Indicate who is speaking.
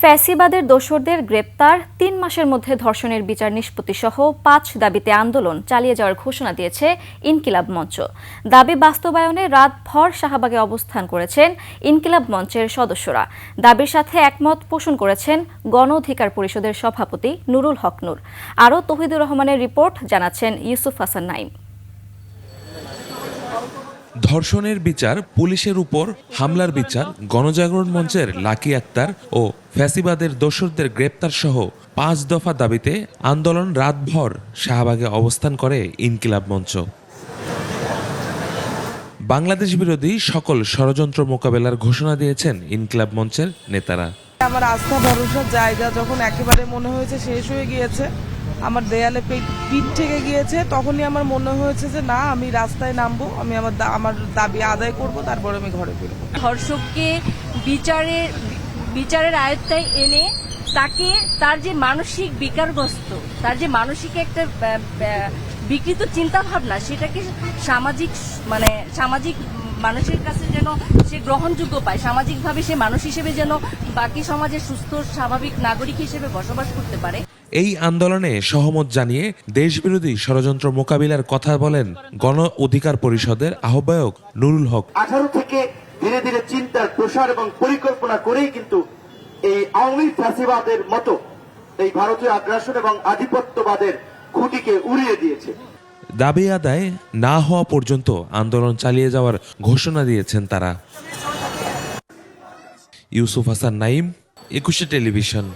Speaker 1: ফ্যাসিবাদের দোসরদের গ্রেপ্তার, তিন মাসের মধ্যে ধর্ষণের বিচার নিষ্পত্তি সহ পাঁচ দাবিতে আন্দোলন চালিয়ে যাওয়ার ঘোষণা দিয়েছে ইনকিলাব মঞ্চ। দাবি বাস্তবায়নে রাতভর শাহবাগে অবস্থান করেছেন ইনকিলাব মঞ্চের সদস্যরা। দাবির সাথে একমত পোষণ করেছেন গণ অধিকার পরিষদের সভাপতি নুরুল হক নূর। আরও তহিদুর রহমানের রিপোর্ট জানাচ্ছেন ইউসুফ হাসান নাইম
Speaker 2: ধর্ষণের বিচার, পুলিশের উপর হামলার বিচার, গণজাগরণ মঞ্চের লাকি আক্তার ও ফ্যাসিবাদের দোসরদের গ্রেপ্তার সহ পাঁচ দফা দাবিতে আন্দোলন রাতভর শাহবাগে অবস্থান করে ইনকিলাব মঞ্চ। বাংলাদেশ বিরোধী সকল ষড়যন্ত্র মোকাবেলার ঘোষণা দিয়েছেন ইনকিলাব মঞ্চের নেতারা।
Speaker 3: আমার আস্থা ভরসার জায়গা যখন একেবারে মনে হয়েছে শেষ হয়ে গিয়েছে আমার দেয়ালে পিঠ থেকে গিয়েছে, তখনই আমার মনে হয়েছে যে, না, আমি রাস্তায় নামবো, আমি আমার আমার দাবি আদায় করব, তারপর আমি ঘরে ফিরবো।
Speaker 4: ধর্ষককে বিচারের বিচারের আয়ত্তায় এনে তাকে তার যে মানসিক বিকারগ্রস্ত, তার যে মানসিক একটা বিকৃত চিন্তা ভাবনা সেটাকে সামাজিক মানে সামাজিক মানুষের কাছে যেন সে গ্রহণযোগ্য পায় সামাজিকভাবে সে মানুষ হিসেবে যেন বাকি সমাজের সুস্থ স্বাভাবিক নাগরিক হিসেবে বসবাস করতে পারে।
Speaker 2: এই আন্দোলনে সহমত জানিয়ে দেশবিরোধী ষড়যন্ত্র মোকাবিলার কথা বলেন গণ অধিকার পরিষদের আহ্বায়ক নুরুল হক।
Speaker 5: আঠারো থেকে ধীরে ধীরে চিন্তার প্রসার এবং পরিকল্পনা করেই কিন্তু এই আওয়ামী ফ্যাসিবাদের মতো এই ভারতীয় আগ্রাসন এবং আধিপত্যবাদের খুঁটিকে উড়িয়ে দিয়েছে।
Speaker 2: দাবি আদায় না হওয়া পর্যন্ত আন্দোলন চালিয়ে যাওয়ার ঘোষণা দিয়েছেন তারা। ইউসুফ হাসান নাইম একুশে টেলিভিশন।